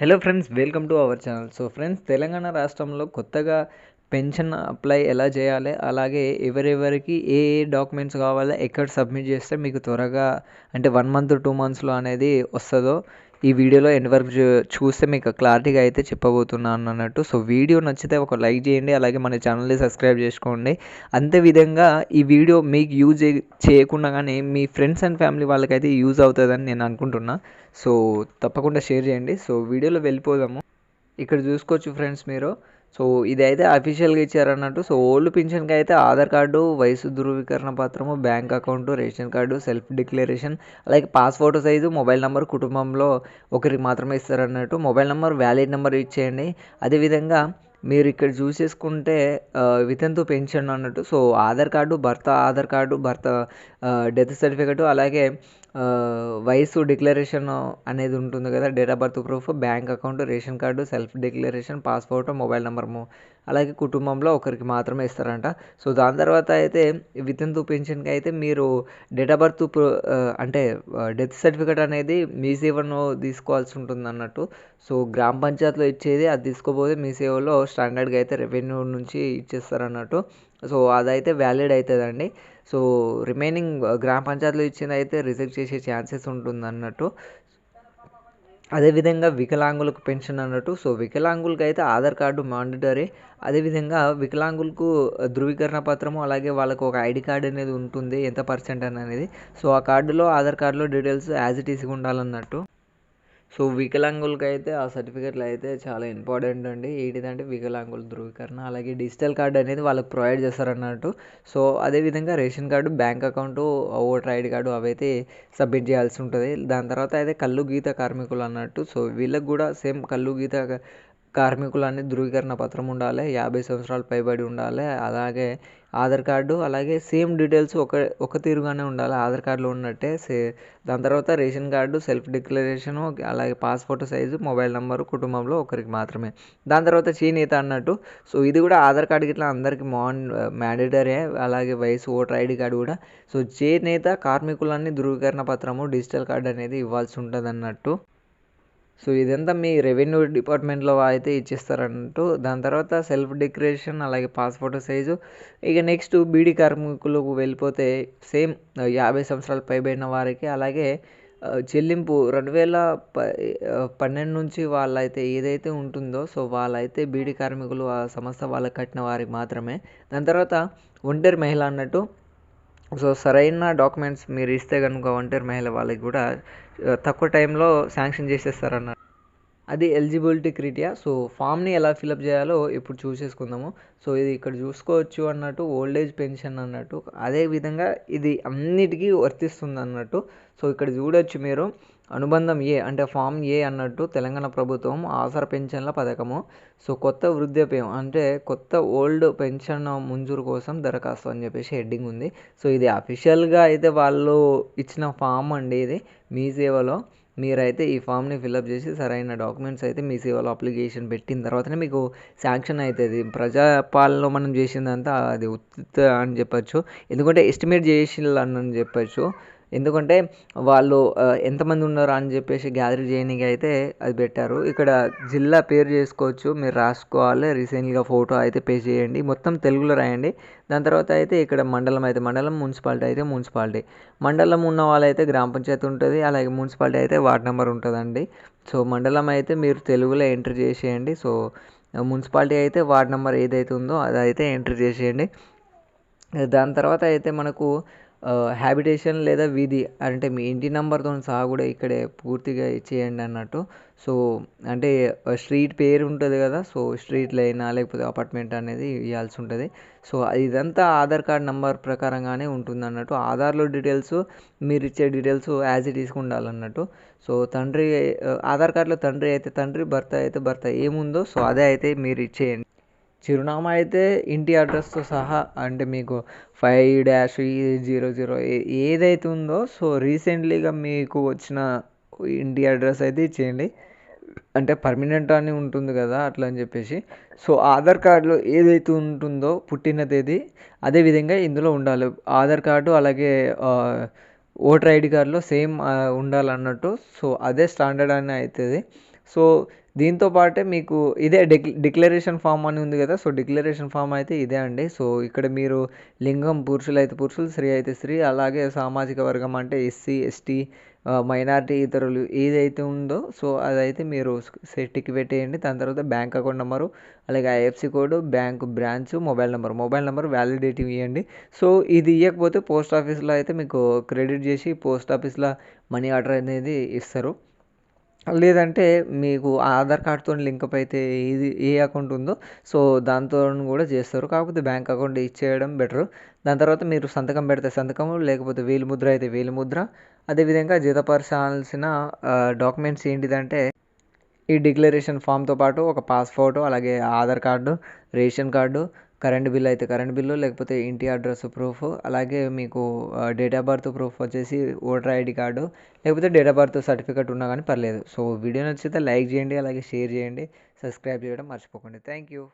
Hello friends welcome to our channel so friends Telangana రాష్ట్రంలో కొత్తగా pension apply ఎలా చేయాలి? అలాగే ఎవరెవరికి ఏ ఏ డాక్యుమెంట్స్ కావాలో ఎక్కడ సబ్మిట్ చేస్తే మీకు త్వరగా అంటే వన్ మంత్ టూ మంత్స్లో అనేది వస్తుందో ఈ వీడియోలో ఎండ్ వరకు చూస్తే మీకు క్లారిటీగా అయితే చెప్పబోతున్నాను అన్నట్టు. సో వీడియో నచ్చితే ఒక లైక్ చేయండి అలాగే మన ఛానల్ని సబ్స్క్రైబ్ చేసుకోండి. అంతే విధంగా ఈ వీడియో మీకు యూజ్ చేయకుండా కానీ మీ ఫ్రెండ్స్ అండ్ ఫ్యామిలీ వాళ్ళకైతే యూజ్ అవుతుందని నేను అనుకుంటున్నా. సో తప్పకుండా షేర్ చేయండి. సో వీడియోలో వెళ్ళిపోదాము. ఇక్కడ చూసుకోవచ్చు ఫ్రెండ్స్ మీరు. సో ఇదైతే అఫీషియల్గా ఇచ్చారన్నట్టు. సో ఓల్డ్ పింఛన్కి అయితే ఆధార్ కార్డు వయసు ధృవీకరణ పత్రము bank account ration card self declaration అలాగే pass photo size mobile number కుటుంబంలో ఒకరికి మాత్రమే ఇస్తారన్నట్టు. మొబైల్ నెంబర్ వ్యాలిడ్ నెంబర్ ఇచ్చేయండి. అదేవిధంగా మీరు ఇక్కడ చూసేసుకుంటే వితంతు పెన్షన్ అన్నట్టు. సో ఆధార్ కార్డు భర్త ఆధార్ కార్డు భర్త డెత్ సర్టిఫికెట్ అలాగే వయసు డిక్లరేషన్ అనేది ఉంటుంది కదా date of birth proof bank account ration card self declaration passport mobile number అలాగే కుటుంబంలో ఒకరికి మాత్రమే ఇస్తారంట. సో దాని తర్వాత అయితే వితంతు పెన్షన్కి అయితే మీరు డేట్ ఆఫ్ బర్త్ అంటే డెత్ సర్టిఫికేట్ అనేది మీ సేవను తీసుకోవాల్సి ఉంటుంది అన్నట్టు సో గ్రామ పంచాయతీలో ఇచ్చేది అది తీసుకోపోతే మీ సేవలో స్టాండర్డ్గా అయితే రెవెన్యూ నుంచి ఇచ్చేస్తారు అన్నట్టు సో అదైతే వ్యాలిడ్ అవుతుందండి సో రిమైనింగ్ గ్రామ పంచాయతీలో ఇచ్చింది అయితే రిజెక్ట్ చేసే ఛాన్సెస్ ఉంటుంది అన్నట్టు అదేవిధంగా వికలాంగులకు పెన్షన్ అన్నట్టు. సో వికలాంగులకు అయితే ఆధార్ కార్డు మాండటరీ. అదేవిధంగా వికలాంగులకు ధృవీకరణ పత్రము అలాగే వాళ్ళకు ఒక ఐడి కార్డు అనేది ఉంటుంది ఎంత పర్సెంట్ అని అనేది. సో ఆ కార్డులో ఆధార్ కార్డులో డీటెయిల్స్ యాజ్ ఇట్ ఈస్గా ఉండాలన్నట్టు. సో వికలాంగులకి అయితే ఆ సర్టిఫికెట్లు అయితే చాలా ఇంపార్టెంట్ అండి. ఏంటిదంటే వికలాంగుల ధృవీకరణ అలాగే డిజిటల్ కార్డు అనేది వాళ్ళకి ప్రొవైడ్ చేస్తారన్నట్టు. సో అదేవిధంగా ration card bank account voter ID card అవైతే సబ్మిట్ చేయాల్సి ఉంటుంది. దాని తర్వాత అయితే కళ్ళు గీత కార్మికులు అన్నట్టు. సో వీళ్ళకి కూడా సేమ్ కళ్ళు గీత కార్మికులన్నీ ధృవీకరణ పత్రం ఉండాలి యాభై సంవత్సరాలు పైబడి ఉండాలి అలాగే ఆధార్ కార్డు అలాగే సేమ్ డీటెయిల్స్ ఒక ఒక తీరుగానే ఉండాలి. ఆధార్ కార్డులో ఉన్నట్టే సే దాని తర్వాత రేషన్ కార్డు సెల్ఫ్ డిక్లరేషను అలాగే పాస్పోర్ట్ సైజు మొబైల్ నెంబరు కుటుంబంలో ఒకరికి మాత్రమే. దాని తర్వాత చేనేత అన్నట్టు. సో ఇది కూడా ఆధార్ కార్డు ఇట్లా అందరికి మాన్ మ్యాండేటరీ అలాగే వయసు ఓటర్ ఐడి కార్డు కూడా. సో చేనేత కార్మికులన్నీ ధృవీకరణ పత్రము డిజిటల్ కార్డు అనేది ఇవ్వాల్సి ఉంటుంది అన్నట్టు సో ఇదంతా మీ రెవెన్యూ డిపార్ట్మెంట్లో అయితే ఇచ్చేస్తారన్నట్టు దాని తర్వాత సెల్ఫ్ డిక్లరేషన్ అలాగే పాస్పోర్ట్ సైజు ఇక నెక్స్ట్ బీడీ కార్మికులకు వెళ్ళిపోతే సేమ్ యాభై సంవత్సరాలు పైబడిన వారికి అలాగే చెల్లింపు రెండు వేల ప పన్నెండు నుంచి వాళ్ళైతే ఏదైతే ఉంటుందో సో వాళ్ళైతే బీడీ కార్మికులు ఆ సంస్థ వాళ్ళకి కట్టిన వారికి మాత్రమే. దాని తర్వాత ఒంటరి మహిళ అన్నట్టు సో సరైన డాక్యుమెంట్స్ మీరు ఇస్తే కనుక ఒంటరి మహిళ వాళ్ళకి కూడా తక్కువ టైంలో శాంక్షన్ చేసేస్తారన్న అది ఎలిజిబిలిటీ క్రిటియా సో ఫామ్ని ఎలా ఫిలప్ చేయాలో ఇప్పుడు చూసేసుకుందాము. సో ఇది ఇక్కడ చూసుకోవచ్చు అన్నట్టు ఓల్డ్ ఏజ్ పెన్షన్ అన్నట్టు అదే విధంగా ఇది అన్నిటికీ వర్తిస్తుంది అన్నట్టు సో ఇక్కడ చూడొచ్చు మీరు. అనుబంధం ఏ అంటే ఫామ్ ఏ అన్నట్టు తెలంగాణ ప్రభుత్వం ఆసర పెన్షన్ల పథకము. సో కొత్త వృద్ధాప్యం అంటే కొత్త ఓల్డ్ పెన్షన్ మంజూరు కోసం దరఖాస్తు అని చెప్పేసి హెడ్డింగ్ ఉంది. సో ఇది అఫీషియల్గా అయితే వాళ్ళు ఇచ్చిన ఫామ్ అండి ఇది. మీ సేవలో మీరైతే ఈ ఫామ్ని ఫిల్అప్ చేసి సరైన డాక్యుమెంట్స్ అయితే మీ సేవలో అప్లికేషన్ పెట్టిన తర్వాతనే మీకు శాంక్షన్ అవుతుంది ప్రజాపాలనలో మనం చేసిందంతా అది ఉత్త అని చెప్పచ్చు. ఎందుకంటే ఎస్టిమేట్ చేసిల్లని చెప్పచ్చు. ఎందుకంటే వాళ్ళు ఎంతమంది ఉన్నారు అని చెప్పేసి గ్యాదర్ చేయడానికి అయితే అది పెట్టారు. ఇక్కడ జిల్లా పేరు చేసుకోవచ్చు మీరు రాసుకోవాలి. రీసెంట్గా ఫోటో అయితే పే చేయండి. మొత్తం తెలుగులో రాయండి. దాని తర్వాత అయితే ఇక్కడ మండలం అయితే మండలం మున్సిపాలిటీ అయితే మున్సిపాలిటీ. మండలం ఉన్న వాళ్ళైతే గ్రామ పంచాయతీ ఉంటుంది అలాగే మున్సిపాలిటీ అయితే వార్డ్ నెంబర్ ఉంటుందండి. సో మండలం అయితే మీరు తెలుగులో ఎంటర్ చేసేయండి. సో మున్సిపాలిటీ అయితే వార్డ్ నెంబర్ ఏదైతే ఉందో అదైతే ఎంటర్ చేసేయండి. దాని తర్వాత అయితే మనకు హ్యాబిటేషన్ లేదా వీధి అంటే మీ ఇంటి నెంబర్తో సహా కూడా ఇక్కడే పూర్తిగా ఇచ్చేయండి అన్నట్టు. సో అంటే స్ట్రీట్ పేరు ఉంటుంది కదా సో స్ట్రీట్లో అయినా లేకపోతే అపార్ట్మెంట్ అనేది ఇవ్వాల్సి ఉంటుంది. సో ఇదంతా ఆధార్ కార్డ్ నెంబర్ ప్రకారంగానే ఉంటుంది అన్నట్టు. ఆధార్లో డీటెయిల్స్ మీరు ఇచ్చే డీటెయిల్స్ యాజ్ ఇట్ ఈస్గా ఉండాలన్నట్టు. సో తండ్రి ఆధార్ కార్డులో తండ్రి అయితే తండ్రి భర్త అయితే భర్త ఏముందో సో అదే అయితే మీరు ఇచ్చేయండి. చిరునామా అయితే ఇంటి అడ్రస్తో సహా అంటే మీకు ఫైవ్ డాష్ జీరో జీరో ఏదైతే ఉందో సో రీసెంట్లీగా మీకు వచ్చిన ఇంటి అడ్రస్ అయితే ఇచ్చేయండి. అంటే పర్మనెంట్ అని ఉంటుంది కదా అట్లా అని చెప్పేసి. సో ఆధార్ కార్డులో ఏదైతే ఉంటుందో పుట్టిన తేదీ అదే విధంగా ఇందులో ఉండాలి. ఆధార్ కార్డు అలాగే ఓటర్ ఐడి కార్డులో సేమ్ ఉండాలన్నట్టు. సో అదే స్టాండర్డ్ అని అవుతుంది సో దీంతో పాటే మీకు ఇదే డిక్ డిక్లరేషన్ ఫామ్ అని ఉంది కదా సో డిక్లరేషన్ ఫామ్ అయితే ఇదే అండి. సో ఇక్కడ మీరు లింగం పురుషులు అయితే పురుషులు స్త్రీ అయితే స్త్రీ అలాగే సామాజిక వర్గం అంటే ఎస్సీ ఎస్టీ మైనారిటీ ఇతరులు ఏదైతే ఉందో సో అదైతే మీరు సెట్కి పెట్టేయండి. దాని తర్వాత బ్యాంక్ అకౌంట్ నెంబరు అలాగే IFSC code bank branch mobile number. Mobile number validity ఇవ్వండి. సో ఇది ఇవ్వకపోతే పోస్ట్ ఆఫీస్లో అయితే మీకు క్రెడిట్ చేసి పోస్ట్ ఆఫీస్లో మనీ ఆర్డర్ అనేది ఇస్తారు. లేదంటే మీకు ఆధార్ కార్డ్తో లింకప్ అయితే ఇది ఏ అకౌంట్ ఉందో సో దాంతో కూడా చేస్తారు. కాకపోతే బ్యాంక్ అకౌంట్ ఇచ్చేయడం బెటర్. దాని తర్వాత మీరు సంతకం పెడితే సంతకము లేకపోతే వేలు ముద్ర అయితే వేలు ముద్ర. అదేవిధంగా జతపరచాల్సిన డాక్యుమెంట్స్ ఏంటిదంటే ఈ డిక్లరేషన్ ఫామ్తో పాటు ఒక పాస్ ఫోటో అలాగే Aadhaar card ration card current bill అయితే కరెంట్ బిల్లు లేకపోతే ఇంటి అడ్రస్ ప్రూఫ్ అలాగే మీకు డేట్ ఆఫ్ బర్త్ ప్రూఫ్ వచ్చేసి ఓటర్ ఐడి కార్డు లేకపోతే డేట్ ఆఫ్ బర్త్ సర్టిఫికేట్ ఉన్నా కానీ పర్లేదు. సో వీడియో నచ్చితే లైక్ చేయండి అలాగే షేర్ చేయండి సబ్స్క్రైబ్ చేయడం మర్చిపోకండి. Thank you.